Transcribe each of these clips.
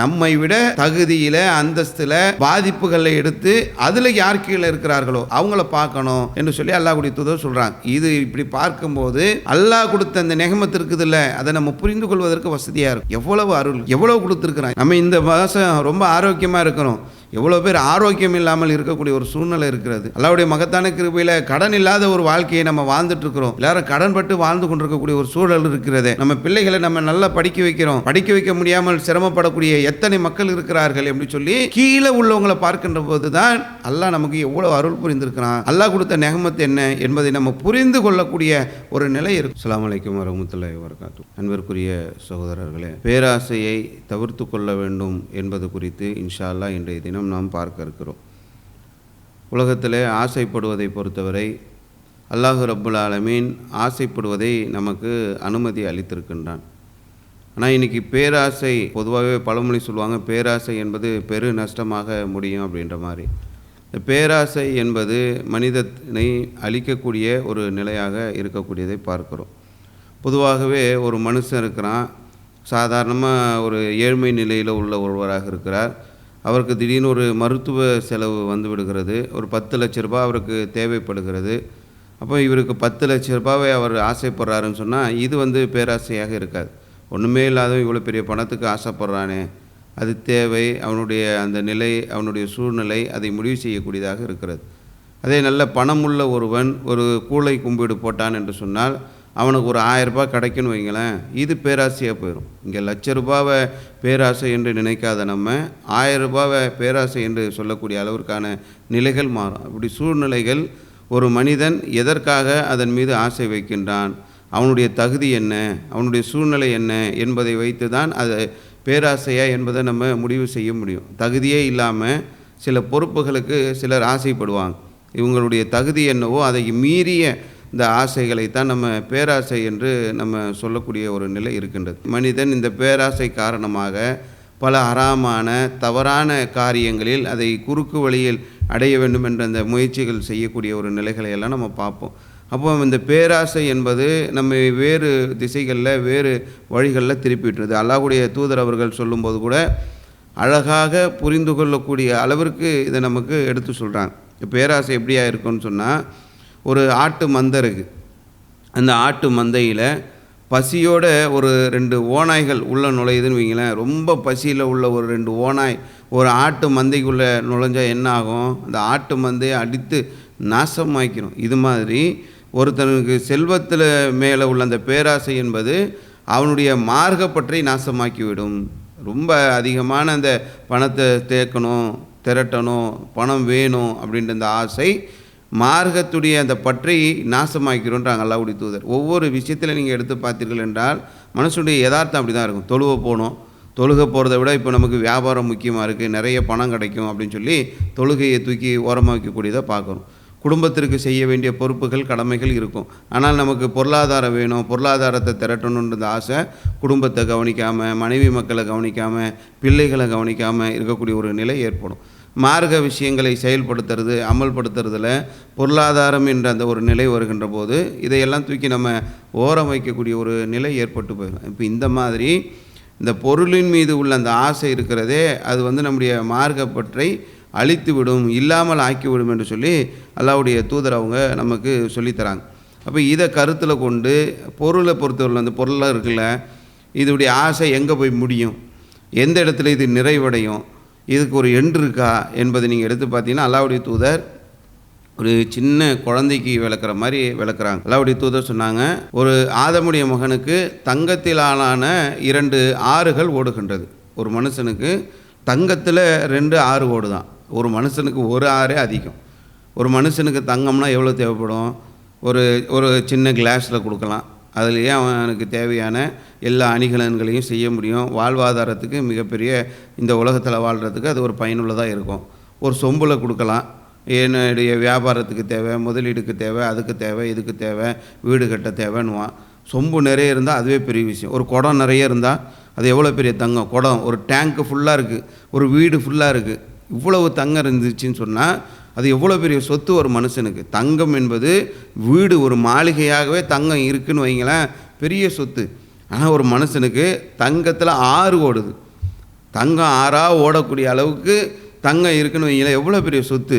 நம்மை விட தகுதியில அந்தஸ்துல பாதிப்புகளை எடுத்து அதுல யார் கீழே இருக்கிறார்களோ அவங்கள பார்க்கணும் என்று சொல்லி அல்லாஹ் குடி தூதர் சொல்றாங்க. இது இப்படி பார்க்கும்போது அல்லாஹ் கொடுத்த அந்த நெகமத்து இருக்குதுல்ல அதை நம்ம புரிந்து கொள்வதற்கு வசதியா இருக்கும். எவ்வளவு அருள் எவ்வளவு கொடுத்துருக்குறாங்க. நம்ம இந்த மாசம் ரொம்ப ஆரோக்கியமா இருக்கிறோம். எவ்வளோ பேர் ஆரோக்கியம் இல்லாமல் இருக்கக்கூடிய ஒரு சூழ்நிலை இருக்கிறது. அல்லாவுடைய மகத்தான கிருபையில் கடன் இல்லாத ஒரு வாழ்க்கையை நம்ம வாழ்ந்துட்டு இருக்கிறோம் எல்லாரும் கடன் பட்டு வாழ்ந்து கொண்டிருக்கக்கூடிய ஒரு சூழல் இருக்கிறது. நம்ம பிள்ளைகளை நம்ம நல்லா படிக்க வைக்கிறோம். படிக்க வைக்க முடியாமல் சிரமப்படக்கூடிய எத்தனை மக்கள் இருக்கிறார்கள் எப்படி சொல்லி கீழே உள்ளவங்களை பார்க்கின்ற போது தான் அல்லாஹ் நமக்கு எவ்வளோ அருள் புரிந்திருக்கிறான். அல்லாஹ் கொடுத்த நெகமத்து என்ன என்பதை நம்ம புரிந்து கொள்ளக்கூடிய ஒரு நிலை இருக்கு. அஸ்ஸலாமு அலைக்கும் வரமத்துல்லாஹி வரகாத்து அன்பிற்குரிய சகோதரர்களே பேராசையை தவிர்த்து கொள்ள வேண்டும் என்பது குறித்து இன்ஷா அல்லா இன்றைய தினம் நாம் பார்க்க இருக்கிறோம். உலகத்திலே ஆசைப்படுவதை பொறுத்தவரை அல்லாஹு ரப்புல் ஆலமீன் ஆசைப்படுவதை நமக்கு அனுமதி அளித்திருக்கின்றான். ஆனால் இன்னைக்கு பேராசை பொதுவாகவே பழமொழி சொல்லுவாங்க பேராசை என்பது பெரு நஷ்டமாக முடியும் அப்படின்ற மாதிரி. இந்த பேராசை என்பது மனிதனை அழிக்கக்கூடிய ஒரு நிலையாக இருக்கக்கூடியதை பார்க்கிறோம். பொதுவாகவே ஒரு மனுஷன் இருக்கிறான் சாதாரணமாக ஒரு ஏழ்மை நிலையில் உள்ள ஒருவராக இருக்கிறார். அவருக்கு திடீர்னு ஒரு மருத்துவ செலவு வந்து விடுகிறது. ஒரு பத்து லட்ச ரூபாய் அவருக்கு தேவைப்படுகிறது. அப்போ இவருக்கு பத்து லட்ச ரூபாவை அவர் ஆசைப்படுறாருன்னு சொன்னால் இது வந்து பேராசையாக இருக்காது. ஒன்றுமே இல்லாதவன் இவ்வளோ பெரிய பணத்துக்கு ஆசைப்படுறானே. அது தேவை அவனுடைய அந்த நிலை அவனுடைய சூழ்நிலை அதை முடிவு செய்யக்கூடியதாக இருக்கிறது. அதே நல்ல பணமுள்ள ஒருவன் ஒரு கூளை கும்பிடு போட்டான் என்று சொன்னால் அவனுக்கு ஒரு ஆயிரம் ரூபாய் கிடைக்குன்னு வைங்களேன் இது பேராசையாக போயிடும் இங்கே லட்ச ரூபாவை பேராசை என்று நினைக்காத நம்ம ஆயிரம் ரூபாவை பேராசை என்று சொல்லக்கூடிய அளவிற்கான நிலைகள் மாறும். அப்படி சூழ்நிலைகள் ஒரு மனிதன் எதற்காக அதன் மீது ஆசை வைக்கின்றான் அவனுடைய தகுதி என்ன அவனுடைய சூழ்நிலை என்ன என்பதை வைத்து தான் அது பேராசையா என்பதை நம்ம முடிவு செய்ய முடியும். தகுதியே இல்லாமல் சில பொறுப்புகளுக்கு சிலர் ஆசைப்படுவாங்க. இவங்களுடைய தகுதி என்னவோ அதை மீறிய இந்த ஆசைகளை தான் நம்ம பேராசை என்று நம்ம சொல்லக்கூடிய ஒரு நிலை இருக்கின்றது. மனிதன் இந்த பேராசை காரணமாக பல அறாமான தவறான காரியங்களில் அதை குறுக்கு வழியில் அடைய வேண்டும் என்ற அந்த முயற்சிகள் செய்யக்கூடிய ஒரு நிலைகளை எல்லாம் நம்ம பார்ப்போம். அப்போ இந்த பேராசை என்பது நம்ம வேறு திசைகளில் வேறு வழிகளில் திருப்பிட்டுருது அல்லாஹுடைய தூதர் அவர்கள் சொல்லும்போது கூட அழகாக புரிந்து கொள்ளக்கூடிய அளவிற்கு இதை நமக்கு எடுத்து சொல்கிறாங்க பேராசை எப்படியா இருக்குன்னு சொன்னால் ஒரு ஆட்டு மந்தை இருக்குது அந்த ஆட்டு மந்தையில் பசியோட ஒரு ரெண்டு ஓநாய்கள் உள்ளே நுழையுதுன்னு வைங்களேன். ரொம்ப பசியில் உள்ள ஒரு ரெண்டு ஓநாய் ஒரு ஆட்டு மந்தைக்குள்ளே நுழைஞ்சால் என்ன ஆகும்? அந்த ஆட்டு மந்தையை அடித்து நாசமாக்கிடும் இது மாதிரி ஒருத்தனுக்கு செல்வத்தில் மேலே உள்ள அந்த பேராசை என்பது அவனுடைய மார்க்கப்பற்றை நாசமாக்கிவிடும். ரொம்ப அதிகமான அந்த பணத்தை தேக்கணும் திரட்டணும் பணம் வேணும் அப்படின்ற அந்த ஆசை மார்க்கத்துடைய அந்த பற்றை நாசமாக்கிறோன்றாங்க அல்லாவுடைய தூதர். ஒவ்வொரு விஷயத்தில் நீங்கள் எடுத்து பார்த்தீர்கள் என்றால் மனசுடைய யதார்த்தம் அப்படி தான் இருக்கும். தொழுவ போகணும். தொழுகை போகிறத விட இப்போ நமக்கு வியாபாரம் முக்கியமாக இருக்குது நிறைய பணம் கிடைக்கும் அப்படின்னு சொல்லி தொழுகையை தூக்கி ஓரமாக வைக்கக்கூடியதை பார்க்குறோம். குடும்பத்திற்கு செய்ய வேண்டிய பொறுப்புகள் கடமைகள் இருக்கும். ஆனால் நமக்கு பொருளாதாரம் வேணும். பொருளாதாரத்தை திரட்டணுன்றது ஆசை குடும்பத்தை கவனிக்காமல் மனைவி மக்களை கவனிக்காமல் பிள்ளைகளை கவனிக்காமல் இருக்கக்கூடிய ஒரு நிலை ஏற்படும். மார்க்க விஷயங்களை செயல்படுத்துறது அமல்படுத்துறதுல பொருளாதாரம் என்ற அந்த ஒரு நிலை வருகின்ற போது இதையெல்லாம் தூக்கி நம்ம ஓரம் வைக்கக்கூடிய ஒரு நிலை ஏற்பட்டு போயிடும். இப்போ இந்த மாதிரி இந்த பொருளின் மீது உள்ள அந்த ஆசை இருக்கிறதே அது வந்து நம்முடைய மார்க்கப்பற்றை அழித்து விடும் இல்லாமல் ஆக்கிவிடும் என்று சொல்லி அல்லாவுடைய தூதர் அவங்க நமக்கு சொல்லித்தராங்க. அப்போ இதை கருத்தில் கொண்டு பொருளை பொறுத்தவரை அந்த பொருளாக இருக்குல்ல இதோடைய ஆசை எங்கே போய் முடியும்? எந்த இடத்துல இது நிறைவடையும்? இதுக்கு ஒரு எண்டு இருக்கா என்பதை நீங்கள் எடுத்து பார்த்தீங்கன்னா அல்லாவுடைய தூதர் ஒரு சின்ன குழந்தைக்கு விளக்குற மாதிரி விளக்குறாங்க. அல்லாவுடைய தூதர் சொன்னாங்க ஒரு ஆதமுடைய மகனுக்கு தங்கத்திலான இரண்டு ஆறுகள் ஓடுகின்றது. ஒரு மனுஷனுக்கு தங்கத்தில் ரெண்டு ஆறு ஓடுதான். ஒரு மனுஷனுக்கு ஒரு ஆறே அதிகம். ஒரு மனுஷனுக்கு தங்கம்னா எவ்வளோ தேவைப்படும்? ஒரு ஒரு சின்ன கிளாஸில் கொடுக்கலாம். அதுலேயே அவனுக்கு தேவையான எல்லா அணிகலன்களையும் செய்ய முடியும். வாழ்வாதாரத்துக்கு மிகப்பெரிய இந்த உலகத்தில் வாழ்கிறதுக்கு அது ஒரு பயனுள்ளதாக இருக்கும். ஒரு சொம்பில் கொடுக்கலாம். என்னுடைய வியாபாரத்துக்கு தேவை முதலீடுக்கு தேவை அதுக்கு தேவை இதுக்கு தேவை வீடு கட்ட தேவைன்னுவான். சொம்பு நிறைய இருந்தால் அதுவே பெரிய விஷயம். ஒரு குடம் நிறைய இருந்தால் அது எவ்வளோ பெரிய தங்கம்? குடம். ஒரு டேங்க்கு ஃபுல்லாக இருக்குது ஒரு வீடு ஃபுல்லாக இருக்குது இவ்வளவு தங்கம் இருந்துச்சுன்னு சொன்னால் அது எவ்வளோ பெரிய சொத்து ஒரு மனுஷனுக்கு? தங்கம் என்பது வீடு ஒரு மாளிகையாகவே தங்கம் இருக்குன்னு வைங்களேன் பெரிய சொத்து. ஆனால் ஒரு மனுஷனுக்கு தங்கத்தில் ஆறு ஓடுது. தங்கம் ஆறாக ஓடக்கூடிய அளவுக்கு தங்கம் இருக்குன்னு வைங்களேன் எவ்வளோ பெரிய சொத்து?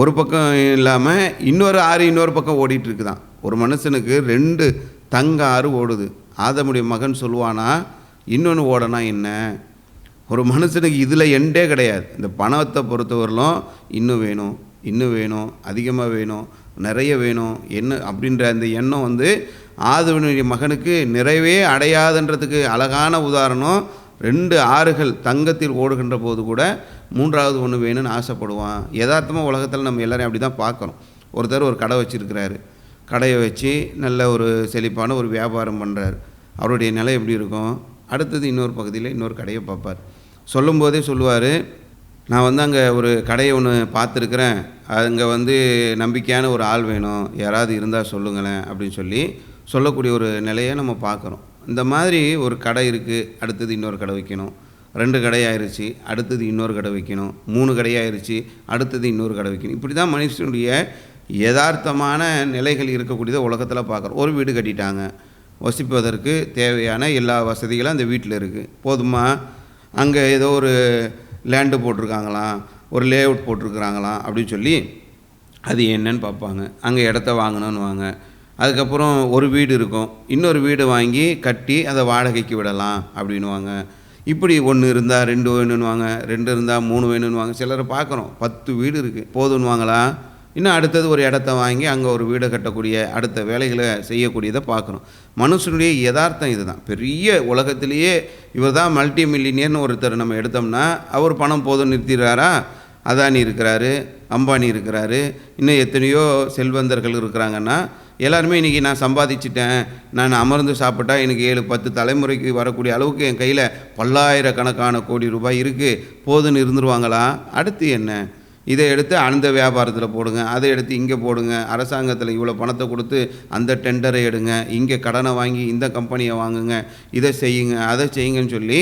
ஒரு பக்கம் இல்லாமல் இன்னொரு ஆறு இன்னொரு பக்கம் ஓடிட்டுருக்கு தான் ஒரு மனுஷனுக்கு ரெண்டு தங்க ஆறு ஓடுது. ஆதமுடைய மகன் சொல்லுவானா இன்னொன்று ஓடனா என்ன? ஒரு மனுஷனுக்கு இதில் எண்டே கிடையாது. இந்த பணத்தை பொறுத்தவரையிலும் இன்னும் வேணும் இன்னும் வேணும் அதிகமாக வேணும் நிறைய வேணும் என்ன அப்படின்ற அந்த எண்ணம் வந்து ஆதவனுடைய மகனுக்கு நிறைவே அடையாதுன்றதுக்கு அழகான உதாரணம் ரெண்டு ஆறுகள் தங்கத்தில் ஓடுகின்ற போது கூட மூன்றாவது ஒன்று வேணும்னு ஆசைப்படுவான். யதார்த்தமாக உலகத்தில் நம்ம எல்லோரையும் அப்படி தான் பார்க்குறோம் ஒருத்தர் ஒரு கடை வச்சுருக்கிறாரு. கடையை வச்சு நல்ல ஒரு செழிப்பான ஒரு வியாபாரம் பண்ணுறாரு அவருடைய நிலை எப்படி இருக்கும்? அடுத்தது இன்னொரு பகுதியில் இன்னொரு கடையை பார்ப்பார். சொல்லும்போதே சொல்லுவார் நான் வந்து அங்கே ஒரு கடையை ஒன்று பார்த்துருக்குறேன். அங்கே வந்து நம்பிக்கையான ஒரு ஆள் வேணும். யாராவது இருந்தால் சொல்லுங்களேன். அப்படின்னு சொல்லி சொல்லக்கூடிய ஒரு நிலையை நம்ம பார்க்குறோம். இந்த மாதிரி ஒரு கடை இருக்குது அடுத்தது இன்னொரு கடை வைக்கணும். ரெண்டு கடையாயிருச்சு அடுத்தது இன்னொரு கடை வைக்கணும். மூணு கடையாயிருச்சு அடுத்தது இன்னொரு கடை வைக்கணும். இப்படி தான் மனுஷனுடைய யதார்த்தமான நிலைகள் இருக்கக்கூடியதை உலகத்தில் பார்க்குறோம். ஒரு வீடு கட்டிட்டாங்க. வசிப்பதற்கு தேவையான எல்லா வசதிகளும் அந்த வீட்டில் இருக்குது போதுமா? அங்கே ஏதோ ஒரு லேண்டு போட்டிருக்காங்களாம் ஒரு லே அவுட் போட்டிருக்கிறாங்களாம் அப்படின்னு சொல்லி அது என்னன்னு பார்ப்பாங்க. அங்கே இடத்த வாங்கணும்னு வாங்க அதுக்கப்புறம் ஒரு வீடு இருக்கும். இன்னொரு வீடு வாங்கி கட்டி அதை வாடகைக்கு விடலாம் அப்படின்னுவாங்க. இப்படி ஒன்று இருந்தால் ரெண்டு வேணும்னுவாங்க ரெண்டு இருந்தால் மூணு வேணும்னுவாங்க. சிலரை பார்க்குறோம். பத்து வீடு இருக்குது போதுன்னுவாங்களா? இன்னும் அடுத்தது ஒரு இடத்த வாங்கி அங்கே ஒரு வீடு கட்டக்கூடிய அடுத்த வேலைகளை செய்யக்கூடியதை பார்க்குறோம் மனுஷனுடைய யதார்த்தம் இதுதான். பெரிய உலகத்திலேயே இவர் தான் மல்டி மில்லினியர்னு ஒருத்தர் நம்ம எடுத்தோம்னா அவர் பணம் போதும் நிறுத்திடுறாரா? அதானி இருக்கிறாரு அம்பானி இருக்கிறாரு இன்னும் எத்தனையோ செல்வந்தர்கள் இருக்கிறாங்கன்னா எல்லாருமே இன்றைக்கி நான் சம்பாதிச்சிட்டேன் நான் அமர்ந்து சாப்பிட்டா எனக்கு ஏழு பத்து தலைமுறைக்கு வரக்கூடிய அளவுக்கு என் கையில் பல்லாயிரக்கணக்கான கோடி ரூபாய் இருக்குது போதுன்னு இருந்துருவாங்களா? அடுத்து என்ன? இதை எடுத்து அந்த வியாபாரத்தில் போடுங்க அதை எடுத்து இங்கே போடுங்க அரசாங்கத்தில் இவ்வளோ பணத்தை கொடுத்து அந்த டெண்டரை எடுங்க இங்கே கடனை வாங்கி இந்த கம்பெனியை வாங்குங்க இதை செய்யுங்க அதை செய்யுங்கன்னு சொல்லி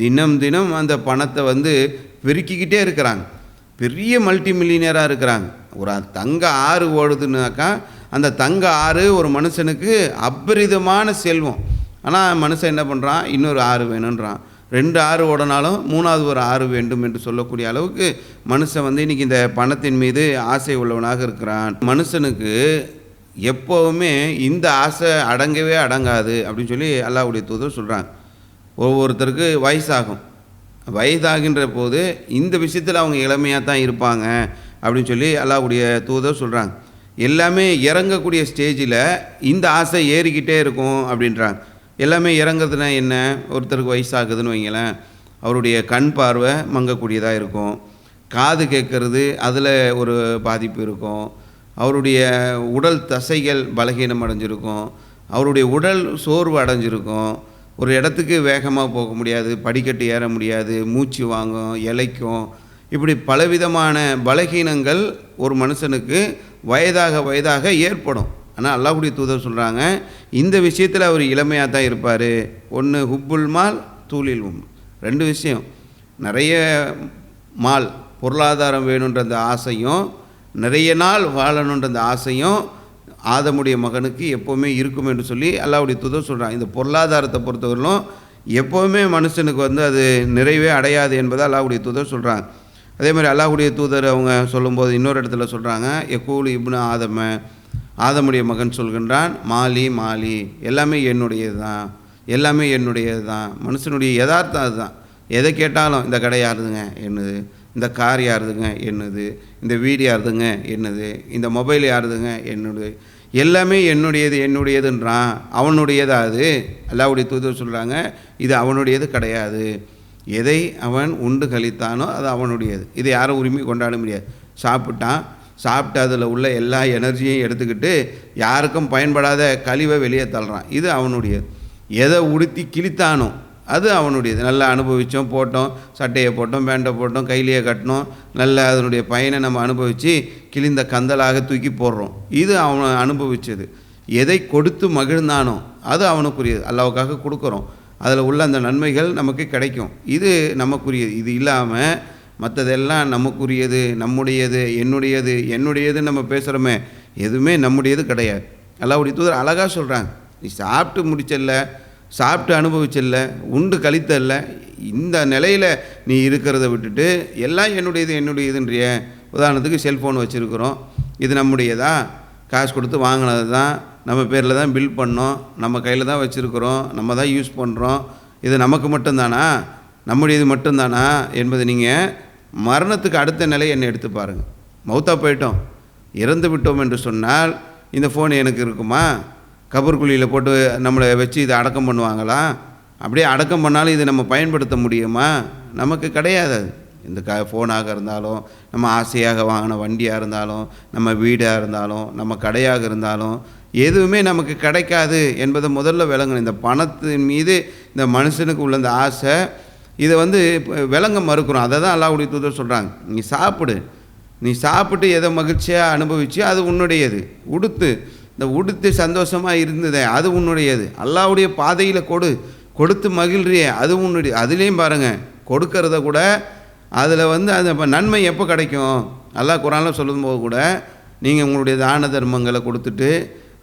தினம் தினம் அந்த பணத்தை வந்து பெருக்கிக்கிட்டே இருக்கிறாங்க. பெரிய மல்டி மில்லினியராக இருக்கிறாங்க. ஒரு தங்க ஆறு ஓடுதுனாக்கா அந்த தங்க ஆறு ஒரு மனுஷனுக்கு அபரிதமான செல்வம். ஆனால் மனுஷன் என்ன பண்ணுறான் இன்னொரு ஆறு வேணுன்றான். ரெண்டு ஆறு ஓடனாலும் மூணாவது ஒரு ஆறு வேண்டும் என்று சொல்லக்கூடிய அளவுக்கு மனுஷன் வந்து இன்றைக்கி இந்த பணத்தின் மீது ஆசை உள்ளவனாக இருக்கிறான். மனுஷனுக்கு எப்போவுமே இந்த ஆசை அடங்கவே அடங்காது அப்படின்னு சொல்லி அல்லாவுடைய தூதர் சொல்கிறாங்க ஒவ்வொருத்தருக்கு வயசாகும். வயதாகின்ற போது இந்த விஷயத்தில் அவங்க இளமையாக தான் இருப்பாங்க அப்படின்னு சொல்லி அல்லாவுடைய தூதர் சொல்கிறாங்க எல்லாமே இறங்கக்கூடிய ஸ்டேஜில் இந்த ஆசை ஏறிக்கிட்டே இருக்கும் அப்படின்றாங்க. எல்லாமே இறங்குறதுனா என்ன? ஒருத்தருக்கு வயசாகுதுன்னு வைங்களேன். அவருடைய கண் பார்வை மங்கக்கூடியதாக இருக்கும். காது கேட்குறது அதில் ஒரு பாதிப்பு இருக்கும். அவருடைய உடல் தசைகள் பலகீனம் அடைஞ்சிருக்கும். அவருடைய உடல் சோர்வு அடைஞ்சிருக்கும். ஒரு இடத்துக்கு வேகமாக போக முடியாது. படிக்கட்டு ஏற முடியாது. மூச்சு வாங்கும் இலைக்கும் இப்படி பலவிதமான பலகீனங்கள் ஒரு மனுஷனுக்கு வயதாக வயதாக ஏற்படும். ஆனால் அல்லாஹுடைய தூதர் சொல்கிறாங்க இந்த விஷயத்தில் அவர் இளமையாக தான் இருப்பார். ஒன்று ஹுப்புல் மால் தூளில் உம் ரெண்டு விஷயம். நிறைய மால் பொருளாதாரம் வேணுன்ற அந்த ஆசையும் நிறைய நாள் வாழணுன்ற அந்த ஆசையும் ஆதமுடைய மகனுக்கு எப்போவுமே இருக்கும் என்று சொல்லி அல்லாவுடைய தூதர் சொல்கிறாங்க இந்த பொருளாதாரத்தை பொறுத்தவரையிலும் எப்போவுமே மனுஷனுக்கு வந்து அது நிறைவே அடையாது என்பதை அல்லாவுடைய தூதர் சொல்கிறாங்க அதே மாதிரி அல்லாஹுடைய தூதர் அவங்க சொல்லும்போது இன்னொரு இடத்துல சொல்கிறாங்க எக்கூலு இப்னு ஆதம. ஆதமுடைய மகன் சொல்கின்றான் மாலி மாலி எல்லாமே என்னுடையது தான் எல்லாமே என்னுடையது தான் மனுஷனுடைய யதார்த்தம் அதுதான் எதை கேட்டாலும் இந்த கடை யாருதுங்க? என்னது? இந்த கார் யாருதுங்க? என்னது? இந்த வீடு யாருதுங்க? என்னது? இந்த மொபைல் யாருதுங்க? என்னது? எல்லாமே என்னுடையது என்னுடையதுன்றான். அவனுடையதா அது? அல்லாவுடைய தூதர் சொல்கிறாங்க இது அவனுடையது கிடையாது. எதை அவன் உண்டு கழித்தானோ அது அவனுடையது. இதை யாரும் உரிமை கொண்டாட முடியாது. சாப்பிட்டான் சாப்பிட்டு அதில் உள்ள எல்லா எனர்ஜியும் எடுத்துக்கிட்டு யாருக்கும் பயன்படாத கழிவை வெளியே தள்ளுறான். இது அவனுடையது. எதை உடுத்தி கிழித்தானோ அது அவனுடையது. நல்லா அனுபவித்தோம் போட்டோம் சட்டையை போட்டோம் பேண்டை போட்டோம் கையிலேயே கட்டினோம். நல்ல அதனுடைய பயனை நம்ம அனுபவித்து கிழிந்த கந்தலாக தூக்கி போடுறோம். இது அவன் அனுபவித்தது எதை கொடுத்து மகிழ்ந்தானோ அது அவனுக்குரியது. அல்லாவுக்காக கொடுக்குறோம். அதில் உள்ள அந்த நன்மைகள் நமக்கு கிடைக்கும். இது நமக்குரியது. இது இல்லாமல் மற்றதெல்லாம் நமக்குரியது நம்முடையது என்னுடையது என்னுடையதுன்னு நம்ம பேசுகிறோமே எதுவுமே நம்முடையது கிடையாது. அல்லாவுடைய தூதர் அழகாக சொல்கிறாங்க நீ சாப்பிட்டு முடிச்சல்ல சாப்பிட்டு அனுபவிச்சல்ல உண்டு கழித்தல்ல இந்த நிலையில் நீ இருக்கிறத விட்டுட்டு எல்லாம் என்னுடையது என்னுடையதுன்றிய. உதாரணத்துக்கு செல்ஃபோன் வச்சுருக்குறோம். இது நம்முடையதா? காசு கொடுத்து வாங்கினது தான் நம்ம பேரில் தான் பில் பண்ணோம். நம்ம கையில் தான் வச்சுருக்குறோம். நம்ம தான் யூஸ் பண்ணுறோம் இது நமக்கு மட்டும்தானா? நம்முடையது மட்டும்தானா என்பது நீங்கள் மரணத்துக்கு அடுத்த நிலை என்னை எடுத்து பாருங்கள் மௌத்தா போயிட்டோம். இறந்து விட்டோம் என்று சொன்னால் இந்த ஃபோன் எனக்கு இருக்குமா? கபர்குழியில் போட்டு நம்மளை வச்சு இதை அடக்கம் பண்ணுவாங்களா? அப்படியே அடக்கம் பண்ணாலும் இது நம்ம பயன்படுத்த முடியுமா? நமக்கு கிடையாது அது. இந்த க ஃபோனாக இருந்தாலும் நம்ம ஆசையாக வாங்கின வண்டியாக இருந்தாலும் நம்ம வீடாக இருந்தாலும் நம்ம கடையாக இருந்தாலும் எதுவுமே நமக்கு கிடைக்காது என்பதை முதல்ல விளங்கணும். இந்த பணத்தின் மீது இந்த மனுஷனுக்கு உள்ள இந்த ஆசை இதை வந்து விளங்க மறுக்கிறோம். அதை தான் அல்லாவுடைய தூதர் சொல்கிறாங்க நீ சாப்பிடு. நீ சாப்பிட்டு எதை மகிழ்ச்சியாக அனுபவிச்சு அது உன்னுடையது. உடுத்து. இந்த உடுத்து சந்தோஷமாக இருந்ததே அது உன்னுடையது. அல்லாவுடைய பாதையில் கொடு. கொடுத்து மகிழ்றியே அது உன்னுடைய அதுலேயும் பாருங்கள் கொடுக்கறத கூட அதில் வந்து அது இப்போ நன்மை எப்போ கிடைக்கும்? அல்லாஹ் குரானில் சொல்லும்போது கூட நீங்கள் உங்களுடைய தான தர்மங்களை கொடுத்துட்டு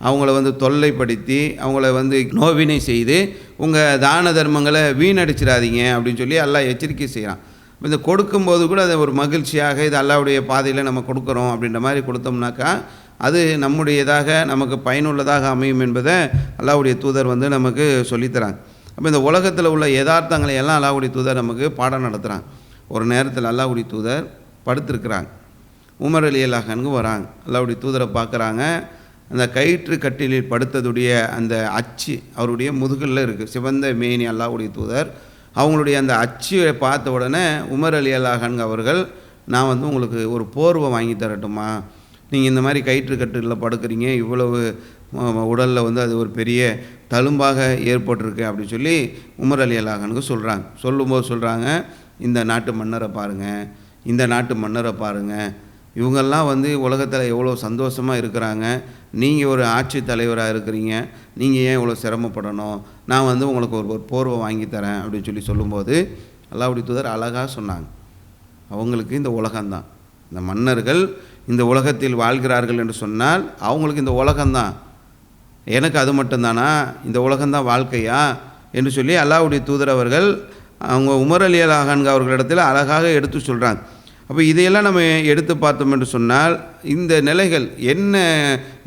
அவங்கள வந்து தொல்லைப்படுத்தி அவங்கள வந்து நோவினை செய்து உங்கள் தான தர்மங்களை வீணடிச்சிடாதீங்க அப்படின்னு சொல்லி எல்லாம் எச்சரிக்கை செய்கிறான். இந்த கொடுக்கும்போது கூட அதை ஒரு மகிழ்ச்சியாக இது அல்லாவுடைய பாதையில் நம்ம கொடுக்குறோம் அப்படின்ற மாதிரி கொடுத்தோம்னாக்கா அது நம்முடையதாக நமக்கு பயனுள்ளதாக அமையும் என்பதை அல்லாவுடைய தூதர் வந்து நமக்கு சொல்லித்தராங்க. அப்போ இந்த உலகத்தில் உள்ள யதார்த்தங்களை எல்லாம் அல்லாவுடைய தூதர் நமக்கு பாடம் நடத்துகிறாங்க ஒரு நேரத்தில் அல்லாவுடைய தூதர் படுத்திருக்கிறாங்க. உமர் அலி அல்லாஹனுக்கு வராங்க. அல்லாவுடைய தூதரை பார்க்குறாங்க. அந்த கயிற்று கட்டிலில் படுத்ததுடைய அந்த அச்சு அவருடைய முதுகில் இருக்குது சிவந்த மேனி அல்லாவுடைய தூதர். அவங்களுடைய அந்த அச்சியை பார்த்த உடனே உமர் அலி அல்லாஹன் அவர்கள் நான் வந்து உங்களுக்கு ஒரு போர்வை வாங்கி தரட்டுமா நீங்கள் இந்த மாதிரி கயிற்று கட்டிலில் படுக்கிறீங்க. இவ்வளவு உடலில் வந்து அது ஒரு பெரிய தழும்பாக ஏற்பட்டிருக்கு. அப்படின்னு சொல்லி உமர் அலி அல்லாஹனுக்கு சொல்கிறாங்க சொல்லும்போது சொல்கிறாங்க இந்த நாட்டு மன்னரை பாருங்கள் இந்த நாட்டு மன்னரை பாருங்கள் இவங்கெல்லாம் வந்து உலகத்தில் எவ்வளோ சந்தோஷமாக இருக்கிறாங்க. நீங்கள் ஒரு ஆட்சி தலைவராக இருக்கிறீங்க. நீங்கள் ஏன் இவ்வளோ சிரமப்படணும்? நான் வந்து உங்களுக்கு ஒரு ஒரு போர்வை வாங்கி தரேன் அப்படின்னு சொல்லி சொல்லும்போது அல்லாவுடைய தூதர் அழகாக சொன்னாங்க. அவங்களுக்கு இந்த உலகம்தான். இந்த மன்னர்கள் இந்த உலகத்தில் வாழ்கிறார்கள் என்று சொன்னால் அவங்களுக்கு இந்த உலகம்தான். எனக்கு அது மட்டும்தானா? இந்த உலகம்தான் வாழ்க்கையா? என்று சொல்லி அல்லாவுடைய தூதர் அவர்கள் அவங்க உமர் அலி அலாஹான்க அவர்களிடத்தில் அழகாக எடுத்து சொல்கிறாங்க அப்போ இதையெல்லாம் நம்ம எடுத்து பார்த்தோம் என்று சொன்னால் இந்த நிலைகள் என்ன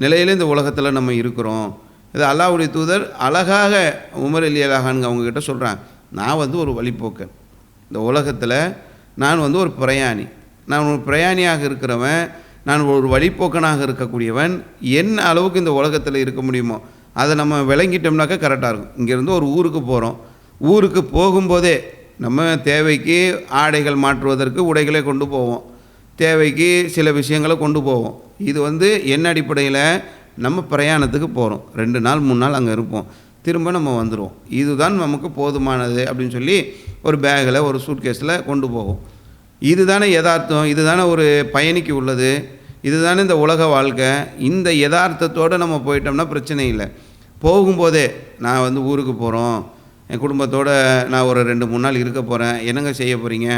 நிலையில் இந்த உலகத்தில் நம்ம இருக்கிறோம்? இது அல்லாவுடைய தூதர் அழகாக உமர் அலி அலாஹான்க அவங்கக்கிட்ட சொல்கிறாங்க நான் வந்து ஒரு வழிபோக்கன். இந்த உலகத்தில் நான் வந்து ஒரு பிரயாணி. நான் ஒரு பிரயாணியாக இருக்கிறவன் நான் ஒரு வழிப்போக்கனாக இருக்கக்கூடியவன் என்ன அளவுக்கு இந்த உலகத்தில் இருக்க முடியுமோ அதை நம்ம விளங்கிட்டோம்னாக்கா கரெக்டாக இருக்கும். இங்கேருந்து ஒரு ஊருக்கு போகிறோம் ஊருக்கு போகும்போதே நம்ம தேவைக்கு ஆடைகள் மாற்றுவதற்கு உடைகளை கொண்டு போவோம். தேவைக்கு சில விஷயங்களை கொண்டு போவோம். இது வந்து என்ன அடிப்படையில் நம்ம பிரயாணத்துக்கு போகிறோம் ரெண்டு நாள் மூணு நாள் அங்கே இருப்போம். திரும்ப நம்ம வந்துடுவோம் இதுதான் நமக்கு போதுமானது அப்படின்னு சொல்லி ஒரு பேக்கில் ஒரு சூட்கேஸில் கொண்டு போவோம். இதுதானே யதார்த்தம். இதுதானே ஒரு பயணிக்கு உள்ளது. இதுதானே இந்த உலக வாழ்க்கை. இந்த யதார்த்தத்தோடு நம்ம போயிட்டோம்னா பிரச்சனை இல்லை. போகும்போதே நான் வந்து ஊருக்கு போகிறோம் என் குடும்பத்தோடு நான் ஒரு ரெண்டு மூணு நாள் இருக்க போகிறேன் என்னங்க செய்ய போகிறீங்க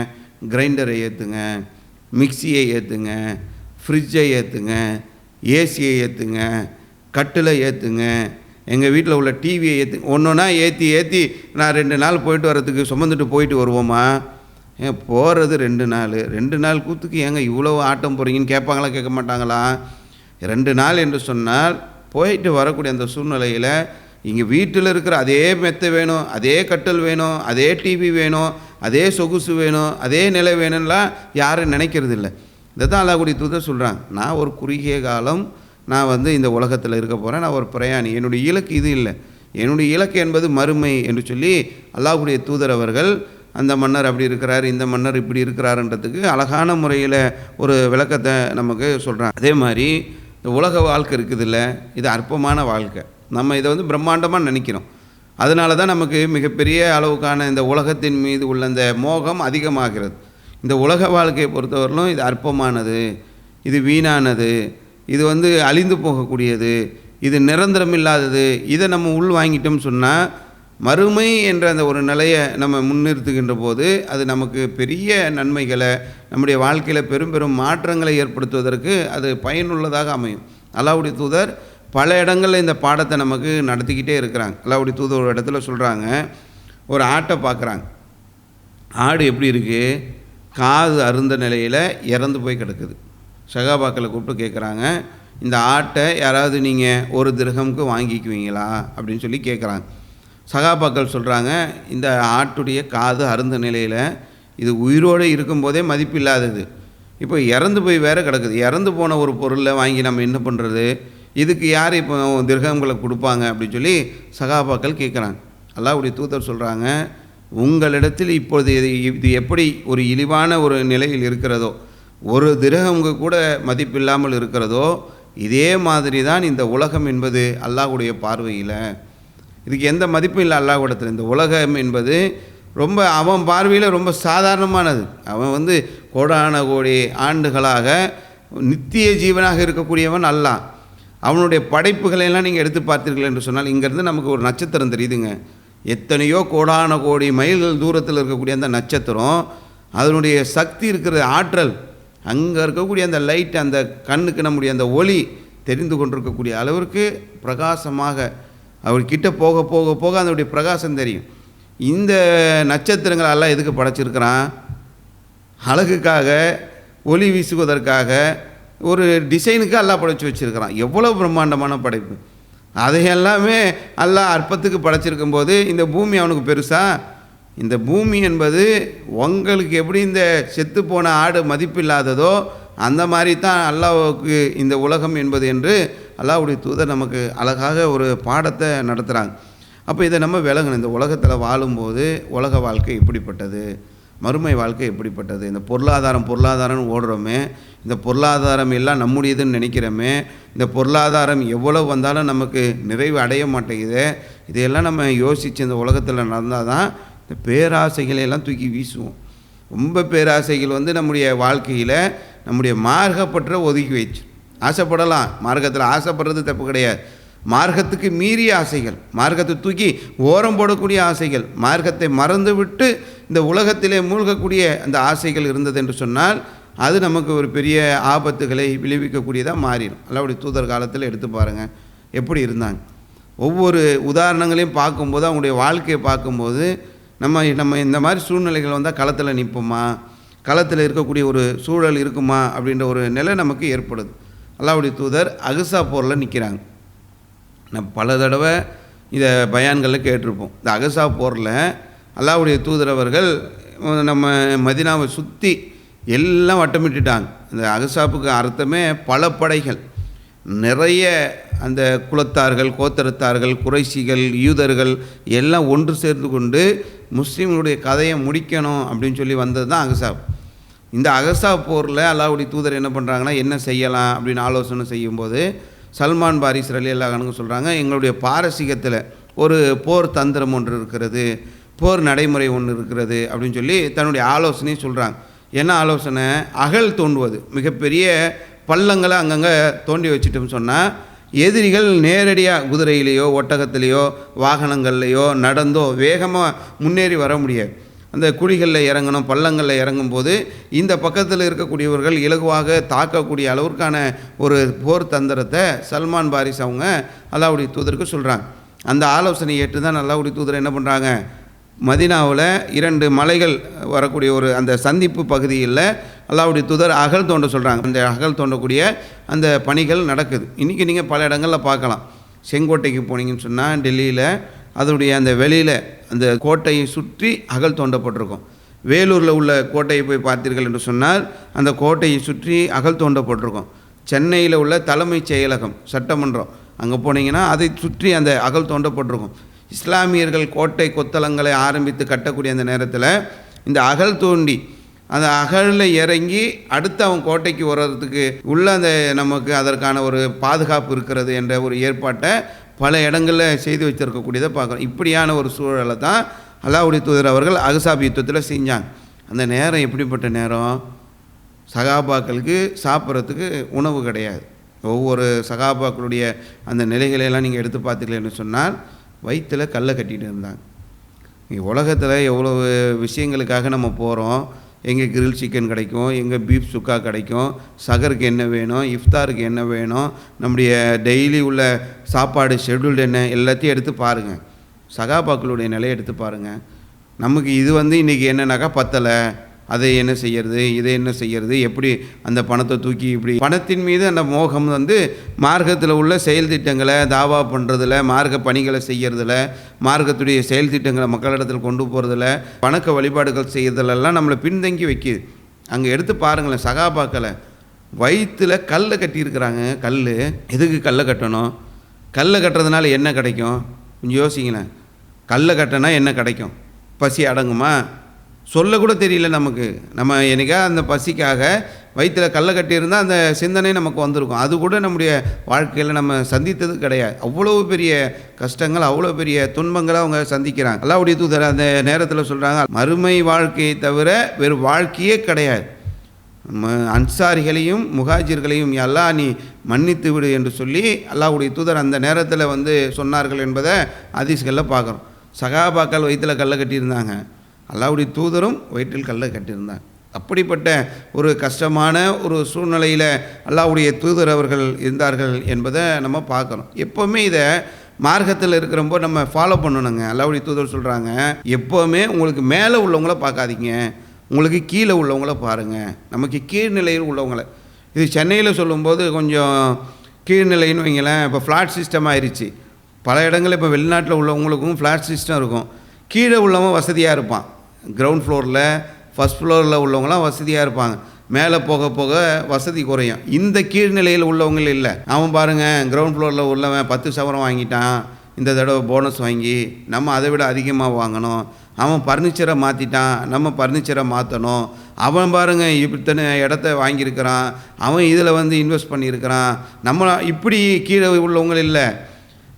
கிரைண்டரை ஏற்றுங்க மிக்சியை ஏற்றுங்க ஃப்ரிட்ஜை ஏற்றுங்க ஏசியை ஏற்றுங்க கட்டிலை ஏற்றுங்க எங்கள் வீட்டில் உள்ள டிவியை ஏற்று ஒன்று ஒன்றா ஏற்றி ஏற்றி நான் ரெண்டு நாள் போயிட்டு வரத்துக்கு சுமந்துட்டு போயிட்டு வருவோமா? ஏன் போகிறது ரெண்டு நாள். ரெண்டு நாள் கூத்துக்கு ஏங்க இவ்வளோ ஆட்டம் போகிறீங்கன்னு கேட்பாங்களா கேட்க மாட்டாங்களா? ரெண்டு நாள் என்று சொன்னால் போயிட்டு வரக்கூடிய அந்த சூழ்நிலையில் இங்கே வீட்டில் இருக்கிற அதே மெத்தை வேணும் அதே கட்டல் வேணும் அதே டிவி வேணும் அதே சொகுசு வேணும் அதே நிலை வேணும்லாம் யாரும் நினைக்கிறது இல்லை இதை தான் அல்லாஹுடி தூதர் சொல்கிறாங்க நான் ஒரு குறுகிய காலம் நான் வந்து இந்த உலகத்தில் இருக்க போகிறேன் நான் ஒரு பிரயாணி. என்னுடைய இலக்கு இது இல்லை. என்னுடைய இலக்கு என்பது மறுமை என்று சொல்லி அல்லாஹுடைய தூதர் அவர்கள் அந்த மன்னர் அப்படி இருக்கிறார் இந்த மன்னர் இப்படி இருக்கிறாருன்றதுக்கு அழகான முறையில் ஒரு விளக்கத்தை நமக்கு சொல்கிறாங்க அதே மாதிரி இந்த உலக வாழ்க்கை இருக்குதுல்ல இது அற்பமான வாழ்க்கை. நம்ம இதை வந்து பிரம்மாண்டமாக நினைக்கிறோம். அதனால தான் நமக்கு மிகப்பெரிய அளவுக்கான இந்த உலகத்தின் மீது உள்ள இந்த மோகம் அதிகமாகிறது. இந்த உலக வாழ்க்கையை பொறுத்தவரையிலும் இது அற்பமானது இது வீணானது இது வந்து அழிந்து போகக்கூடியது இது நிரந்தரம் இல்லாதது இதை நம்ம உள் வாங்கிட்டோம்னு சொன்னால் மறுமை என்ற அந்த ஒரு நிலையை நம்ம முன்னிறுத்துகின்ற போது அது நமக்கு பெரிய நன்மைகளை நம்முடைய வாழ்க்கையில் பெரும் பெரும் மாற்றங்களை ஏற்படுத்துவதற்கு அது பயனுள்ளதாக அமையும். அல்லாவுடைய தூதர் பல இடங்களில் இந்த பாடத்தை நமக்கு நடத்திக்கிட்டே இருக்கிறாங்க. அல்லாவுடைய தூதர் ஒரு இடத்துல சொல்கிறாங்க ஒரு ஆட்டை பார்க்குறாங்க. ஆடு எப்படி இருக்குது காது அருந்த நிலையில் இறந்து போய் கிடக்குது. சகாபாக்களை கூப்பிட்டு கேட்குறாங்க இந்த ஆட்டை யாராவது நீங்கள் ஒரு திரகமுக்கு வாங்கிக்குவீங்களா? அப்படின்னு சொல்லி கேட்குறாங்க சகாபாக்கள் சொல்கிறாங்க இந்த ஆட்டுடைய காது அருந்த நிலையில் இது உயிரோடு இருக்கும்போதே மதிப்பு இல்லாதது. இப்போ இறந்து போய் வேற கிடக்குது. இறந்து போன ஒரு பொருளை வாங்கி நம்ம என்ன பண்ணுறது இதுக்கு யார் இப்போ திரகங்களை கொடுப்பாங்க அப்படின்னு சொல்லி சகாபாக்கள் கேட்குறாங்க. அல்லாவுடைய தூதர் சொல்கிறாங்க உங்களிடத்தில் இப்பொழுது இது இது எப்படி ஒரு இழிவான ஒரு நிலையில் இருக்கிறதோ ஒரு திரகம்கு கூட மதிப்பில்லாமல் இருக்கிறதோ இதே மாதிரி தான் இந்த உலகம் என்பது அல்லாஹுடைய பார்வையில். இதுக்கு எந்த மதிப்பும் இல்லை அல்லாஹ்விடத்தில் இந்த உலகம் என்பது ரொம்ப அவன் பார்வையில் ரொம்ப சாதாரணமானது. அவன் வந்து கோடான கோடி ஆண்டுகளாக நித்திய ஜீவனாக இருக்கக்கூடியவன் அல்லாஹ். அவனுடைய படைப்புகளை எல்லாம் நீங்கள் எடுத்து பார்த்தீர்கள் என்று சொன்னால் இங்கேருந்து நமக்கு ஒரு நட்சத்திரம் தெரியுதுங்க. எத்தனையோ கோடான கோடி மைல்கள் தூரத்தில் இருக்கக்கூடிய அந்த நட்சத்திரம் அதனுடைய சக்தி இருக்கிற ஆற்றல் அங்கே இருக்கக்கூடிய அந்த லைட் அந்த கண்ணுக்கு நம்முடைய அந்த ஒளி தெரிந்து கொண்டிருக்கக்கூடிய அளவிற்கு பிரகாசமாக அவர்கிட்ட போக போக போக அதனுடைய பிரகாசம் தெரியும். இந்த நட்சத்திரங்கள் எல்லாம் எதுக்கு படைச்சிருக்கிறான்? அழகுக்காக ஒளி வீசுவதற்காக ஒரு டிசைனுக்கு அல்லாஹ் படைச்சி வச்சுருக்கிறான். எவ்வளோ பிரம்மாண்டமான படைப்பு. அதை எல்லாமே அல்லாஹ் அற்பத்துக்கு படைச்சிருக்கும் போது இந்த பூமி அவனுக்கு பெருசா? இந்த பூமி என்பது உங்களுக்கு எப்படி இந்த செத்து போன ஆடு மதிப்பில்லாததோ அந்த மாதிரி தான் அல்லாவுக்கு இந்த உலகம் என்பது என்று அல்லாஹ்வுடைய தூதர் நமக்கு அழகாக ஒரு பாடத்தை நடத்துகிறாங்க அப்போ இதை நம்ம விளங்கணும். இந்த உலகத்தில் வாழும்போது உலக வாழ்க்கை இப்படிப்பட்டது மறுமை வாழ்க்கை எப்படிப்பட்டது? இந்த பொருளாதாரம் பொருளாதாரம்னு ஓடுறோமே இந்த பொருளாதாரம் எல்லாம் நம்முடையதுன்னு நினைக்கிறோமே இந்த பொருளாதாரம் எவ்வளோ வந்தாலும் நமக்கு நிறைவு அடைய மாட்டேங்குது இதையெல்லாம் நம்ம யோசித்து இந்த உலகத்தில் நடந்தால் தான் இந்த பேராசைகளை எல்லாம் தூக்கி வீசுவோம். ரொம்ப பேராசைகள் வந்து நம்முடைய வாழ்க்கையில் நம்முடைய மார்க்கப்பற்ற ஒதுக்கி வச்சு. ஆசைப்படலாம். மார்க்கத்தில் ஆசைப்படுறது தப்பு கிடையாது. மார்க்கத்துக்கு மீறிய ஆசைகள் மார்க்கத்தை தூக்கி ஓரம் போடக்கூடிய ஆசைகள் மார்க்கத்தை மறந்துவிட்டு இந்த உலகத்திலே மூழ்கக்கூடிய அந்த ஆசைகள் இருந்தது என்று சொன்னால் அது நமக்கு ஒரு பெரிய ஆபத்துகளை விளைவிக்கக்கூடியதாக மாறிடும். அல்லாவுடைய தூதர் காலத்தில் எடுத்து பாருங்கள் எப்படி இருந்தாங்க. ஒவ்வொரு உதாரணங்களையும் பார்க்கும்போது அவங்களுடைய வாழ்க்கையை பார்க்கும்போது நம்ம நம்ம இந்த மாதிரி சூழ்நிலைகள் வந்தால் களத்தில் நிற்போமா களத்தில் இருக்கக்கூடிய ஒரு சூழல் இருக்குமா? அப்படின்ற ஒரு நிலை நமக்கு ஏற்படுது. அல்லாவுடைய தூதர் அகுசா போரில் நிற்கிறாங்க நம்ம பல தடவை இதை பயான்களில் கேட்டிருப்போம். இந்த அகசா போரில் அல்லாவுடைய தூதரவர்கள் நம்ம மதினாவை சுற்றி எல்லாம் வட்டமிட்டுட்டாங்க. இந்த அகசாப்புக்கு அர்த்தமே பல படைகள். நிறைய அந்த குலத்தார்கள் கோத்தரத்தார்கள் குறைசிகள் யூதர்கள் எல்லாம் ஒன்று சேர்ந்து கொண்டு முஸ்லீம்களுடைய கதையை முடிக்கணும் அப்படின்னு சொல்லி வந்தது தான் அகசாப். இந்த அகசா போரில் அல்லாவுடைய தூதர் என்ன பண்ணுறாங்கன்னா என்ன செய்யலாம் அப்படின்னு ஆலோசனை செய்யும்போது சல்மான் பாரிஸ் அலி அல்லாஹனுங்க சொல்கிறாங்க எங்களுடைய பாரசீகத்தில் ஒரு போர் தந்திரம் ஒன்று இருக்கிறது போர் நடைமுறை ஒன்று இருக்கிறது அப்படின்னு சொல்லி தன்னுடைய ஆலோசனையும் சொல்கிறாங்க என்ன ஆலோசனை? அகல் தோண்டுவது. மிகப்பெரிய பள்ளங்களை அங்கங்கே தோண்டி வச்சுட்டோம்னு சொன்னால் எதிரிகள் நேரடியாக குதிரையிலேயோ ஒட்டகத்திலேயோ வாகனங்கள்லையோ நடந்தோ வேகமாக முன்னேறி வர முடியாது. அந்த குழிகளில் இறங்கணும் பள்ளங்களில் இறங்கும்போது இந்த பக்கத்தில் இருக்கக்கூடியவர்கள் இலகுவாக தாக்கக்கூடிய அளவிற்கான ஒரு போர் தந்திரத்தை சல்மான் பாரிஸ் அவங்க அல்லாவுடைய தூதருக்கு சொல்கிறாங்க அந்த ஆலோசனை ஏற்று தான் அல்லாவுடைய தூதர் என்ன பண்ணுறாங்க மதினாவில் இரண்டு மலைகள் வரக்கூடிய ஒரு அந்த சந்திப்பு பகுதியில் அல்லாவுடைய தூதர் அகல் தோண்ட சொல்கிறாங்க அந்த அகல் தோண்டக்கூடிய அந்த பணிகள் நடக்குது. இன்றைக்கி நீங்கள் பல இடங்களில் பார்க்கலாம். செங்கோட்டைக்கு போனீங்கன்னு சொன்னால் டெல்லியில் அதனுடைய அந்த வெளியில் அந்த கோட்டையை சுற்றி அகல் தோண்டப்பட்டிருக்கும். வேலூரில் உள்ள கோட்டையை போய் பார்த்தீர்கள் என்று சொன்னால் அந்த கோட்டையை சுற்றி அகல் தோண்டப்பட்டிருக்கும். சென்னையில் உள்ள தலைமைச் செயலகம் சட்டமன்றம் அங்கே போனீங்கன்னா அதை சுற்றி அந்த அகல் தோண்டப்பட்டிருக்கும். இஸ்லாமியர்கள் கோட்டை கொத்தளங்களை ஆரம்பித்து கட்டக்கூடிய அந்த நேரத்தில் இந்த அகல் தோண்டி அந்த அகலில் இறங்கி அடுத்து அவன் கோட்டைக்கு வர்றதுக்கு உள்ள அந்த நமக்கு அதற்கான ஒரு பாதுகாப்பு இருக்கிறது என்ற ஒரு ஏற்பாட்டை பல இடங்களில் செய்து வச்சிருக்கக்கூடியதை பார்க்குறோம். இப்படியான ஒரு சூழலை தான் அல்லாவுடைய தூதர் அவர்கள் அகசாப் யுத்தத்தில் செஞ்சாங்க. அந்த நேரம் எப்படிப்பட்ட நேரம்? சகாபாக்களுக்கு சாப்பிட்றதுக்கு உணவு கிடையாது. ஒவ்வொரு சகாபாக்களுடைய அந்த நிலைகளையெல்லாம் நீங்கள் எடுத்து பார்த்துக்கலன்னு சொன்னால் வயிற்றில் கல்லை கட்டிகிட்டு இருந்தாங்க. உலகத்தில் எவ்வளவு விஷயங்களுக்காக நம்ம போகிறோம் எங்கே கிரில் சிக்கன் கிடைக்கும் எங்கே பீஃப் சுக்கா கிடைக்கும் சகருக்கு என்ன வேணும் இஃப்தாருக்கு என்ன வேணும் நம்முடைய டெய்லி உள்ள சாப்பாடு ஷெட்யூல்டு என்ன எல்லாத்தையும் எடுத்து பாருங்கள் சகாபாக்களுடைய நிலையை எடுத்து பாருங்கள் நமக்கு இது வந்து இன்றைக்கி என்னன்னாக்கா பத்தலை. அதை என்ன செய்யறது இதை என்ன செய்யறது எப்படி அந்த பணத்தை தூக்கி இப்படி பணத்தின் மீது அந்த மோகம் வந்து மார்க்கத்தில் உள்ள செயல் திட்டங்களை தாவா பண்ணுறதுல மார்க்க பணிகளை செய்யறதுல மார்க்கத்துடைய செயல் திட்டங்களை மக்களிடத்தில் கொண்டு போகிறதுல பணக்க வழிபாடுகள் செய்யறதுலலாம் நம்மளை பின்தங்கி வைக்கிது. அங்கே எடுத்து பாருங்களேன் சகாபாக்களை வயிற்றில் கல்லை கட்டியிருக்கிறாங்க கல் எதுக்கு கல்லை கட்டணும்? கல்லை கட்டுறதுனால என்ன கிடைக்கும்? கொஞ்சம் யோசிங்களேன். கல்லை கட்டினா என்ன கிடைக்கும்? பசி அடங்குமா? சொல்லக்கூட தெரியல நமக்கு. நம்ம என்னைக்கா அந்த பசிக்காக வயிற்றில் கல்லை கட்டியிருந்தால் அந்த சிந்தனை நமக்கு வந்திருக்கும். அது கூட நம்முடைய வாழ்க்கையில் நம்ம சந்தித்தது கிடையாது. அவ்வளோ பெரிய கஷ்டங்கள் அவ்வளோ பெரிய துன்பங்களை அவங்க சந்திக்கிறாங்க. அல்லாவுடைய தூதர் அந்த நேரத்தில் சொல்கிறாங்க மறுமை வாழ்க்கையை தவிர வேறு வாழ்க்கையே கிடையாது. ம அன்சாரிகளையும் முகாஜிர்களையும் எல்லாம் நீ மன்னித்து விடு என்று சொல்லி அல்லாவுடைய தூதர் அந்த நேரத்தில் வந்து சொன்னார்கள் என்பதை ஹதீஸ்களில் பார்க்குறோம். சகாபாக்கள் வயிற்றில் கல்லை கட்டியிருந்தாங்க. அல்லாவுடைய தூதரும் வயிற்றில் கல்லை கட்டியிருந்தாங்க அப்படிப்பட்ட ஒரு கஷ்டமான ஒரு சூழ்நிலையில் அல்லாவுடைய தூதர் அவர்கள் இருந்தார்கள் என்பதை நம்ம பார்க்குறோம் எப்போவுமே இதை மார்க்கத்தில் இருக்கிறப்போ நம்ம ஃபாலோ பண்ணணுங்க. அல்லாவுடைய தூதர் சொல்கிறாங்க எப்போவுமே உங்களுக்கு மேலே உள்ளவங்கள பார்க்காதீங்க. உங்களுக்கு கீழே உள்ளவங்கள பாருங்கள் நமக்கு கீழ்நிலையில் உள்ளவங்களை. இது சென்னையில் சொல்லும்போது கொஞ்சம் கீழ்நிலைன்னு வைங்களேன் இப்போ ஃப்ளாட் சிஸ்டம் ஆயிடுச்சு பல இடங்களில் இப்போ வெளிநாட்டில் உள்ளவங்களுக்கும் ஃப்ளாட் சிஸ்டம் இருக்கும். கீழே உள்ளவன் வசதியாக இருப்பான். கிரவுண்ட் ஃப்ளோரில் ஃபஸ்ட் ஃப்ளோரில் உள்ளவங்களாம் வசதியாக இருப்பாங்க. மேலே போக போக வசதி குறையும். இந்த கீழ்நிலையில் உள்ளவங்க இல்லை. அவன் பாருங்கள் கிரவுண்ட் ஃப்ளோரில் உள்ளவன் பத்து சவரம் வாங்கிட்டான் இந்த தடவை போனஸ் வாங்கி நம்ம அதை விட அதிகமாக வாங்கணும். அவன் பர்னிச்சரை மாற்றிட்டான் நம்ம பர்னிச்சரை மாற்றணும் அவன் பாருங்க இத்தனை இடத்த வாங்கியிருக்கிறான். அவன் இதில் வந்து இன்வெஸ்ட் பண்ணியிருக்கிறான். நம்ம இப்படி கீழே உள்ளவங்க இல்லை.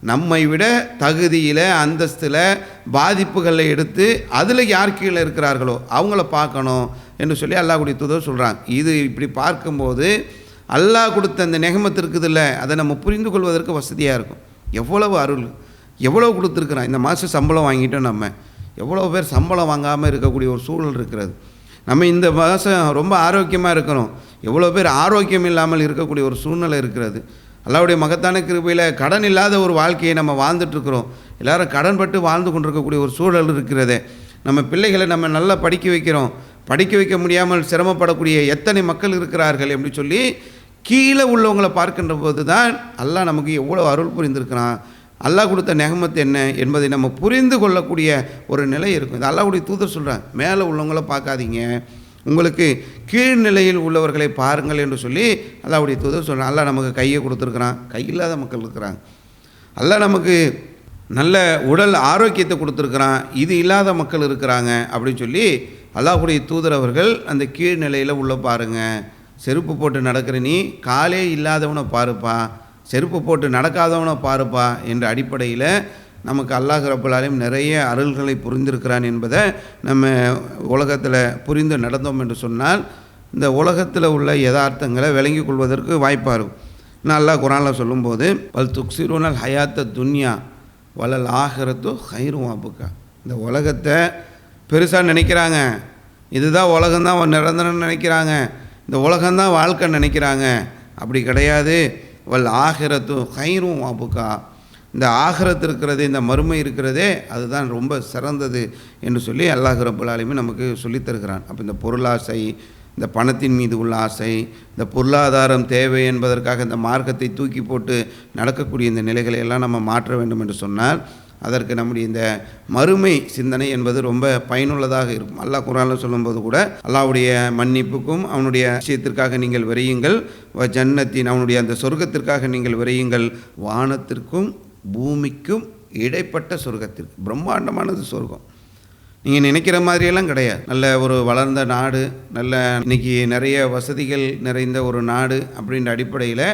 நம்மை விட தகுதியில் அந்தஸ்தில் பாதிப்புகளை எடுத்து அதில் யார் கீழே இருக்கிறார்களோ அவங்கள பார்க்கணும் என்று சொல்லி அல்லாஹ்வுடைய தூதர் சொல்கிறாங்க இது இப்படி பார்க்கும்போது அல்லாஹ் கொடுத்த அந்த நெகமத்து இருக்குதுல்ல அதை நம்ம புரிந்து கொள்வதற்கு வசதியாக இருக்கும். எவ்வளவு அருள் எவ்வளோ கொடுத்துருக்குறான். இந்த மாதம் சம்பளம் வாங்கிட்டோம் நம்ம. எவ்வளோ பேர் சம்பளம் வாங்காமல் இருக்கக்கூடிய ஒரு சூழல் இருக்கிறது. நம்ம இந்த மாதம் ரொம்ப ஆரோக்கியமாக இருக்கிறோம். எவ்வளோ பேர் ஆரோக்கியம் இல்லாமல் இருக்கக்கூடிய ஒரு சூழ்நிலை இருக்கிறது. அல்லாவுடைய மகத்தான கிருபையில் கடன் இல்லாத ஒரு வாழ்க்கையை நம்ம வாழ்ந்துட்டுருக்குறோம். எல்லாரும் கடன் பட்டு வாழ்ந்து கொண்டிருக்கக்கூடிய ஒரு சூழல் இருக்கிறதே. நம்ம பிள்ளைகளை நம்ம நல்லா படிக்க வைக்கிறோம். படிக்க வைக்க முடியாமல் சிரமப்படக்கூடிய எத்தனை மக்கள் இருக்கிறார்கள் எப்படி சொல்லி கீழே உள்ளவங்களை பார்க்கின்ற போது தான் அல்லாஹ் நமக்கு எவ்வளோ அருள் புரிந்திருக்கிறான். அல்லாஹ் கொடுத்த நெகமத்து என்ன என்பதை நம்ம புரிந்து கொள்ளக்கூடிய ஒரு நிலை இருக்கும். இது அல்லாஹ்வுடைய தூதர் சொல்கிறேன் மேலே உள்ளவங்கள பார்க்காதீங்க. உங்களுக்கு கீழ்நிலையில் உள்ளவர்களை பாருங்கள் என்று சொல்லி அல்லாவுடைய தூதர் சொல்கிறான் அல்லா நமக்கு கையை கொடுத்துருக்குறான். கை இல்லாத மக்கள் இருக்கிறாங்க. அல்லா நமக்கு நல்ல உடல் ஆரோக்கியத்தை கொடுத்துருக்குறான். இது இல்லாத மக்கள் இருக்கிறாங்க அப்படின்னு சொல்லி அல்லாஹுடைய தூதர் அவர்கள் அந்த கீழ்நிலையில் உள்ள பாருங்கள் செருப்பு போட்டு நடக்கிற நீ காலே இல்லாதவனை பாருப்பா. செருப்பு போட்டு நடக்காதவனை பாருப்பா என்ற அடிப்படையில் நமக்கு அல்லாஹ் ரப்பலாலையும் நிறைய அருள்களை புரிந்திருக்கிறான் என்பதை நம்ம உலகத்தில் புரிந்து நடந்தோம் என்று சொன்னால் இந்த உலகத்தில் உள்ள யதார்த்தங்களை விளங்கிக் கொள்வதற்கு வாய்ப்பாக இருக்கும். நான் அல்லாஹ் குரானில் சொல்லும்போது பல் துக்சிரோனால் ஹயாத்த துன்யா வளல் ஆஹரத்து ஹைரும் வாப்புக்கா இந்த உலகத்தை பெருசாக நினைக்கிறாங்க. இதுதான் உலகம்தான் நிரந்தரம் நினைக்கிறாங்க. இந்த உலகம்தான் வாழ்க்கை நினைக்கிறாங்க. அப்படி கிடையாது. வல் ஆகிறதும் ஹைரும் வாப்புக்கா இந்த ஆகிரத்து இருக்கிறது இந்த மறுமை இருக்கிறதே அதுதான் ரொம்ப சிறந்தது என்று சொல்லி அல்லாஹ் ரபுல் நமக்கு சொல்லித் தருகிறான். அப்போ இந்த பொருளாசை இந்த பணத்தின் மீது உள்ள ஆசை இந்த பொருளாதாரம் தேவை என்பதற்காக இந்த மார்க்கத்தை தூக்கி போட்டு நடக்கக்கூடிய இந்த நிலைகளை எல்லாம் நம்ம மாற்ற வேண்டும் என்று சொன்னால் அதற்கு நம்முடைய இந்த மறுமை சிந்தனை என்பது ரொம்ப பயனுள்ளதாக இருக்கும். அல்லாஹ் குரானில் சொல்லும்போது கூட அல்லாவுடைய மன்னிப்புக்கும் அவனுடைய விஷயத்திற்காக நீங்கள் விரையுங்கள். வ ஜன்னத்தின் அவனுடைய அந்த சொர்க்கத்திற்காக நீங்கள் விரையுங்கள். வானத்திற்கும் பூமிக்கும் இடைப்பட்ட சொர்க்கத்திற்கு பிரம்மாண்டமானது சொர்க்கம். நீங்கள் நினைக்கிற மாதிரியெல்லாம் கிடையாது. நல்ல ஒரு வளர்ந்த நாடு நல்ல இன்னைக்கு நிறைய வசதிகள் நிறைந்த ஒரு நாடு அப்படின்ற அடிப்படையில்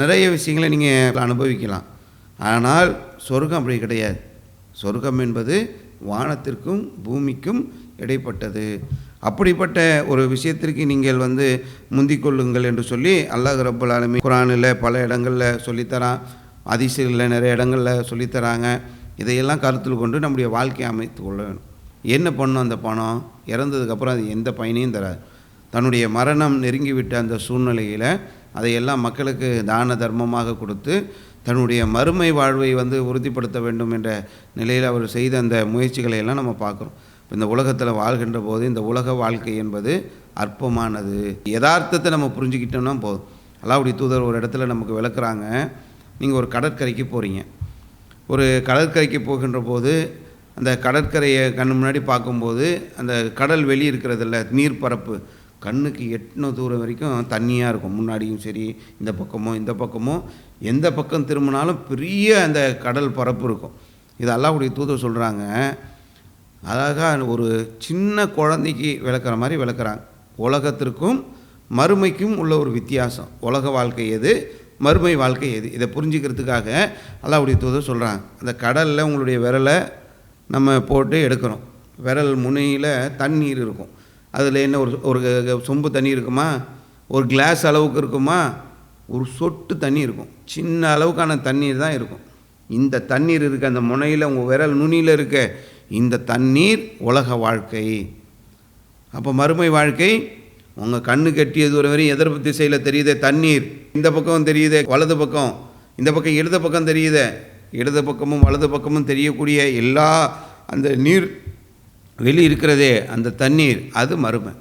நிறைய விஷயங்களை நீங்கள் அனுபவிக்கலாம். ஆனால் சொர்க்கம் அப்படி கிடையாது. சொர்க்கம் என்பது வானத்திற்கும் பூமிக்கும் இடைப்பட்டது. அப்படிப்பட்ட ஒரு விஷயத்திற்கு நீங்கள் வந்து முந்திக்கொள்ளுங்கள் என்று சொல்லி அல்லாஹ் ரபுல் ஆலமீன் குரானில் பல இடங்களில் சொல்லித்தரான். அதிசயங்களில் நிறைய இடங்களில் சொல்லித்தராங்க. இதையெல்லாம் கருத்தில் கொண்டு நம்முடைய வாழ்க்கையை அமைத்து கொள்ள வேணும் என்ன பண்ணும் அந்த பணம்? இறந்ததுக்கப்புறம் அது எந்த பயனையும் தராது. தன்னுடைய மரணம் நெருங்கிவிட்ட அந்த சூழ்நிலையில் அதையெல்லாம் மக்களுக்கு தான தர்மமாக கொடுத்து தன்னுடைய மறுமை வாழ்வை வந்து உறுதிப்படுத்த வேண்டும் என்ற நிலையில் அவர் செய்த அந்த முயற்சிகளை எல்லாம் நம்ம பார்க்குறோம். இந்த உலகத்தில் வாழ்கின்ற போது இந்த உலக வாழ்க்கை என்பது அற்பமானது. யதார்த்தத்தை நம்ம புரிஞ்சுக்கிட்டோம்னா போதும். அல்லாவுடைய தூதர் ஒரு இடத்துல நமக்கு விளக்குறாங்க. நீங்கள் ஒரு கடற்கரைக்கு போகிறீங்க ஒரு கடற்கரைக்கு போகின்ற போது அந்த கடற்கரையை கண் முன்னாடி பார்க்கும்போது அந்த கடல் வெளி இருக்கிறதில்ல நீர்ப்பரப்பு. கண்ணுக்கு எட்டின தூரம் வரைக்கும் தண்ணியாக இருக்கும். முன்னாடியும் சரி இந்த பக்கமோ இந்த பக்கமோ எந்த பக்கம் திரும்பினாலும் பெரிய அந்த கடல் பரப்பு இருக்கும். இது அல்லாவுடைய தூதர் சொல்கிறாங்க அழகாக ஒரு சின்ன குழந்தைக்கு விளக்குற மாதிரி விளக்குறாங்க. உலகத்திற்கும் மறுமைக்கும் உள்ள ஒரு வித்தியாசம். உலக வாழ்க்கை எது? மறுமை வாழ்க்கை எது? இதை புரிஞ்சுக்கிறதுக்காக அல்லாவுடைய தூதர் சொல்கிறாங்க அந்த கடலில் உங்களுடைய விரலை நம்ம போட்டு எடுக்கிறோம் விரல் முனையில் தண்ணீர் இருக்கும். அதில் என்ன ஒரு ஒரு சொம்பு தண்ணி இருக்குமா? ஒரு கிளாஸ் அளவுக்கு இருக்குமா? ஒரு சொட்டு தண்ணி இருக்கும். சின்ன அளவுக்கான தண்ணீர் தான் இருக்கும். இந்த தண்ணீர் இருக்க அந்த முனையில் உங்கள் விரல் நுனியில் இருக்க. இந்த தண்ணீர் உலக வாழ்க்கை. அப்போ மறுமை வாழ்க்கை உங்கள் கண்ணு கட்டிய தூரம் வரையும் எதிர்ப்பு திசையில் தெரியுதே தண்ணீர். இந்த பக்கம் தெரியுதே வலது பக்கம். இந்த பக்கம் இடது பக்கம் தெரியுதே. இடது பக்கமும் வலது பக்கமும் தெரியக்கூடிய எல்லா அந்த நீர் வெளி இருக்கிறதே அந்த தண்ணீர் அது மருமை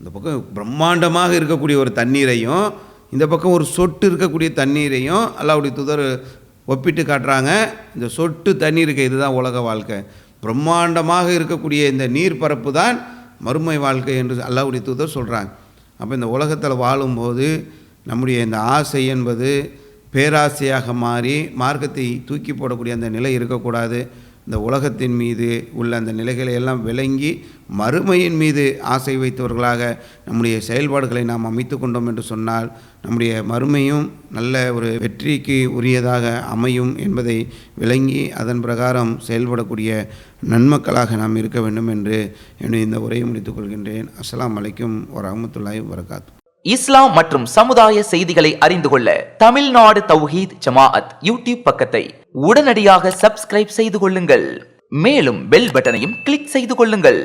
இந்த பக்கம் பிரம்மாண்டமாக இருக்கக்கூடிய ஒரு தண்ணீரையும் இந்த பக்கம் ஒரு சொட்டு இருக்கக்கூடிய தண்ணீரையும் அல்லாவுடைய துதர் ஒப்பிட்டு காட்டுறாங்க. இந்த சொட்டு தண்ணீருக்கு இதுதான் உலக வாழ்க்கை. பிரம்மாண்டமாக இருக்கக்கூடிய இந்த நீர் பரப்பு தான் மறுமை வாழ்க்கை என்று அல்லாவுடைய தூதர் சொல்கிறாங்க அப்போ இந்த உலகத்தில் வாழும்போது நம்முடைய இந்த ஆசை என்பது பேராசையாக மாறி மார்க்கத்தை தூக்கி போடக்கூடிய அந்த நிலை இருக்கக்கூடாது. இந்த உலகத்தின் மீது உள்ள அந்த நிலைகளை எல்லாம் விளங்கி மறுமையின் மீது ஆசை வைத்தவர்களாக நம்முடைய செயல்பாடுகளை நாம் அமைத்து கொண்டோம் என்று சொன்னால் நம்முடைய மறுமையும் நல்ல ஒரு வெற்றிக்கு உரியதாக அமையும் என்பதை விளங்கி அதன் பிரகாரம் செயல்படக்கூடிய நன்மக்களாக நாம் இருக்க வேண்டும் என்று என்னுடைய இந்த உரையை முடித்துக் கொள்கின்றேன். அஸ்லாம் அலைக்கும் வரஹ்மத்துல்லாஹி வரகாத்து இஸ்லாம் மற்றும் சமுதாய செய்திகளை அறிந்து கொள்ள தமிழ்நாடு தௌஹீத் ஜமாஅத் யூடியூப் பக்கத்தை உடனடியாக சப்ஸ்கிரைப் செய்து கொள்ளுங்கள். மேலும் பெல் பட்டனையும் கிளிக் செய்து கொள்ளுங்கள்.